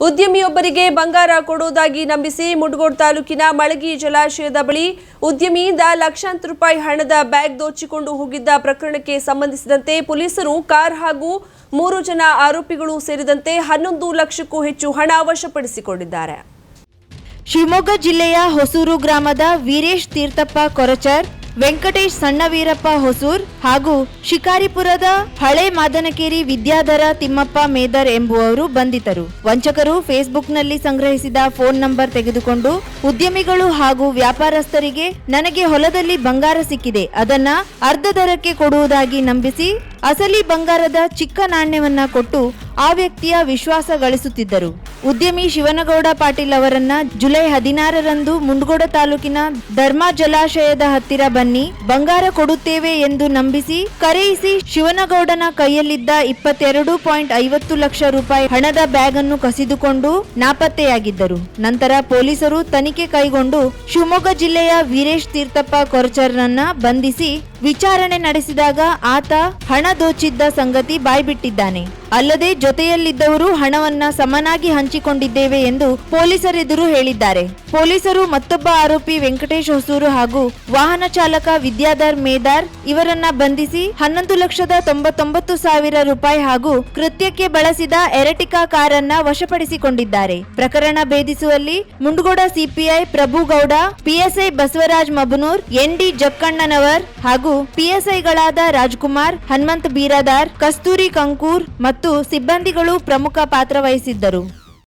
ಉದ್ಯಮಿಯೊಬ್ಬರಿಗೆ ಬಂಗಾರ ಕೊಡುವುದಾಗಿ ನಂಬಿಸಿ ಮುಡ್ಗೋಡ್ ತಾಲೂಕಿನ ಮಳಗಿ ಜಲಾಶಯದ ಬಳಿ ಉದ್ಯಮಿಯಿಂದ ಲಕ್ಷಾಂತರ ರೂಪಾಯಿ ಹಣದ ಬ್ಯಾಗ್ ದೋಚಿಕೊಂಡು ಹೋಗಿದ್ದ ಪ್ರಕರಣಕ್ಕೆ ಸಂಬಂಧಿಸಿದಂತೆ ಪೊಲೀಸರು ಕಾರ್ ಹಾಗೂ ಮೂರು ಜನ ಆರೋಪಿಗಳು ಸೇರಿದಂತೆ ಹನ್ನೊಂದು ಲಕ್ಷಕ್ಕೂ ಹೆಚ್ಚು ಹಣ ವಶಪಡಿಸಿಕೊಂಡಿದ್ದಾರೆ. ಶಿವಮೊಗ್ಗ ಜಿಲ್ಲೆಯ ಹೊಸೂರು ಗ್ರಾಮದ ವೀರೇಶ್ ತೀರ್ಥಪ್ಪ ಕೊರಚರ್ ವೆಂಕಟೇಶ್ ಸಣ್ಣವೀರಪ್ಪ ಹೊಸೂರ್ ಹಾಗೂ ಶಿಕಾರಿಪುರದ ಹಳೆ ಮಾದನಕೇರಿ ವಿದ್ಯಾಧರ ತಿಮ್ಮಪ್ಪ ಮೇದರ್ ಎಂಬುವವರು ಬಂಧಿತರು. ವಂಚಕರು ಫೇಸ್ಬುಕ್ನಲ್ಲಿ ಸಂಗ್ರಹಿಸಿದ ಫೋನ್ ನಂಬರ್ ತೆಗೆದುಕೊಂಡು ಉದ್ಯಮಿಗಳು ಹಾಗೂ ವ್ಯಾಪಾರಸ್ಥರಿಗೆ ನನಗೆ ಹೊಲದಲ್ಲಿ ಬಂಗಾರ ಸಿಕ್ಕಿದೆ. ಅದನ್ನ ಅರ್ಧ ದರಕ್ಕೆ ಕೊಡುವುದಾಗಿ ನಂಬಿಸಿ ಅಸಲಿ ಬಂಗಾರದ ಚಿಕ್ಕ ನಾಣ್ಯವನ್ನ ಕೊಟ್ಟು ಆ ವ್ಯಕ್ತಿಯ ವಿಶ್ವಾಸ ಗಳಿಸುತ್ತಿದ್ದರು. ಉದ್ಯಮಿ ಶಿವನಗೌಡ ಪಾಟೀಲ್ ಅವರನ್ನ ಜುಲೈ ಹದಿನಾರರಂದು ಮುಂಡಗೋಡ ತಾಲೂಕಿನ ಧರ್ಮ ಜಲಾಶಯದ ಹತ್ತಿರ ಬನ್ನಿ, ಬಂಗಾರ ಕೊಡುತ್ತೇವೆ ಎಂದು ನಂಬಿಸಿ, ಕರೆಯಿಸಿ ಶಿವನಗೌಡನ ಕೈಯಲ್ಲಿದ್ದ ಇಪ್ಪತ್ತೆರಡು ಪಾಯಿಂಟ್ ಐವತ್ತು ಲಕ್ಷ ರೂಪಾಯಿ ಹಣದ ಬ್ಯಾಗ್ ಅನ್ನು ಕಸಿದುಕೊಂಡು ನಾಪತ್ತೆಯಾಗಿದ್ದರು. ನಂತರ ಪೊಲೀಸರು ತನಿಖೆ ಕೈಗೊಂಡು ಶಿವಮೊಗ್ಗ ಜಿಲ್ಲೆಯ ವೀರೇಶ್ ತೀರ್ಥಪ್ಪ ಕೊರಚರ್ನನ್ನ ಬಂಧಿಸಿ ವಿಚಾರಣೆ ನಡೆಸಿದಾಗ ಆತ ಹಣ ದೋಚಿದ್ದ ಸಂಗತಿ ಬಾಯ್ಬಿಟ್ಟಿದ್ದಾನೆ. ಅಲ್ಲದೆ ಜೊತೆಯಲ್ಲಿದ್ದವರು ಹಣವನ್ನ ಸಮನಾಗಿ ಹಂಚಿಕೊಂಡಿದ್ದೇವೆ ಎಂದು ಪೊಲೀಸರೆದುರು ಹೇಳಿದ್ದಾರೆ. ಪೊಲೀಸರು ಮತ್ತೊಬ್ಬ ಆರೋಪಿ ವೆಂಕಟೇಶ್ ಹೊಸೂರು ಹಾಗೂ ವಾಹನ ಚಾಲಕ ವಿದ್ಯಾಧರ್ ಮೇದಾರ್ ಇವರನ್ನ ಬಂಧಿಸಿ ಹನ್ನೊಂದು ಲಕ್ಷದ ತೊಂಬತ್ತೊಂಬತ್ತು ಸಾವಿರ ರೂಪಾಯಿ ಹಾಗೂ ಕೃತ್ಯಕ್ಕೆ ಬಳಸಿದ ಎರಟಿಕಾ ಕಾರನ್ನ ವಶಪಡಿಸಿಕೊಂಡಿದ್ದಾರೆ. ಪ್ರಕರಣ ಭೇದಿಸುವಲ್ಲಿ Mundgod CPI Prabhugouda, PSI Basavaraj Mabanur, ND Jakkannanavar ಹಾಗೂ ಪಿಎಸ್ಐಗಳಾದ ರಾಜ್ಕುಮಾರ್ ಹನುಮಂತ್ ಬೀರಾದಾರ್ ಕಸ್ತೂರಿ ಕಂಕೂರ್ ಮತ್ತು ಸಿಬ್ಬಂದಿಗಳು ಪ್ರಮುಖ ಪಾತ್ರ ವಹಿಸಿದ್ದರು.